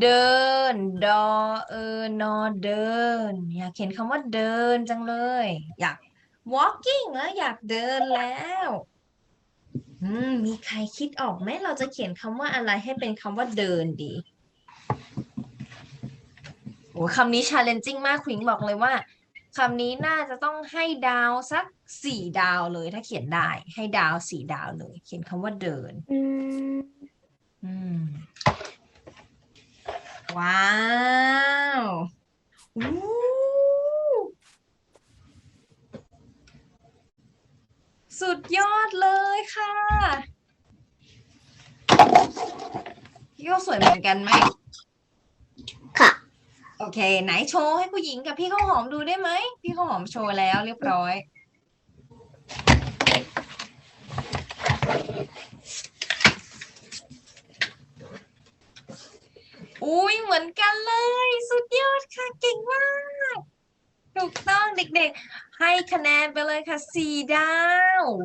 เดิน ดอเออนอเดิน อยากเขียนคำว่าเดินจังเลย อยาก walking แล้วอยากเดินแล้วอืมมีใครคิดออกไหมเราจะเขียนคำว่าอะไรให้เป็นคำว่าเดินดีโอ้คำนี้ challenging มากควิงบอกเลยว่าคำนี้น่าจะต้องให้ดาวสักสี่ดาวเลยถ้าเขียนได้ ให้ดาวสี่ดาวเลย เขียนคำว่าเดิน อืมอืม ว้าวอู้สุดยอดเลยค่ะ พี่ก็สวยเหมือนกันไหม ค่ะ โอเค ไหนโชว์ให้ผู้หญิงกับพี่ข้าวหอมดูได้ไหม พี่ข้าวหอมโชว์แล้วเรียบร้อย อุ้ยเหมือนกันเลย สุดยอดค่ะเก่งมาก ถูกต้องเด็กๆ ให้คะแนนไปเลยค่ะสี่ดาว